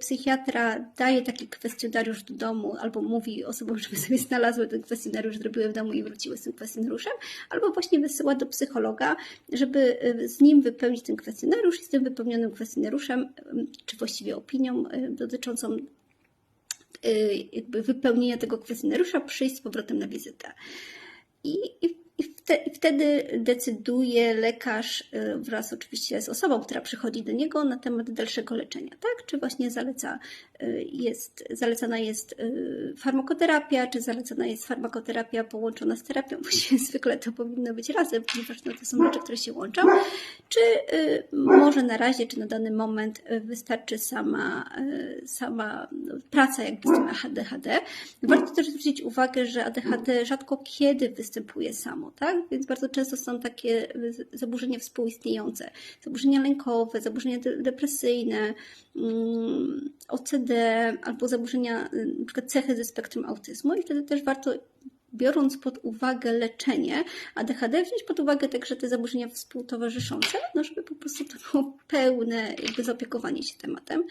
psychiatra daje taki kwestionariusz do domu, albo mówi osobom, żeby sobie znalazły ten kwestionariusz, zrobiły w domu i wróciły z tym kwestionariuszem, albo właśnie wysyła do psychologa, żeby y, z nim wypełnić ten kwestionariusz i z tym wypełnionym kwestionariuszem, y, czy właściwie opinią y, dotyczącą jakby wypełnienia tego kwestionariusza, przyjść z powrotem na wizytę. I, i, i, wte, I wtedy decyduje lekarz y, wraz oczywiście z osobą, która przychodzi do niego na temat dalszego leczenia, tak? Czy właśnie zaleca, y, jest, zalecana jest y, farmakoterapia, czy zalecana jest farmakoterapia połączona z terapią. Właściwie zwykle to powinno być razem, ponieważ no, to są rzeczy, które się łączą. Czy może na razie, czy na dany moment wystarczy sama, sama no, praca jakby z tym ADHD. Warto też zwrócić uwagę, że ADHD rzadko kiedy występuje samo, tak? Więc bardzo często są takie zaburzenia współistniejące. Zaburzenia lękowe, zaburzenia de- depresyjne, mm, OCD albo zaburzenia, y, przykład cechy ze spektrum autyzmu i wtedy też warto biorąc pod uwagę leczenie ADHD, wziąć pod uwagę także te zaburzenia współtowarzyszące, no żeby po prostu to było pełne jakby zaopiekowanie się tematem.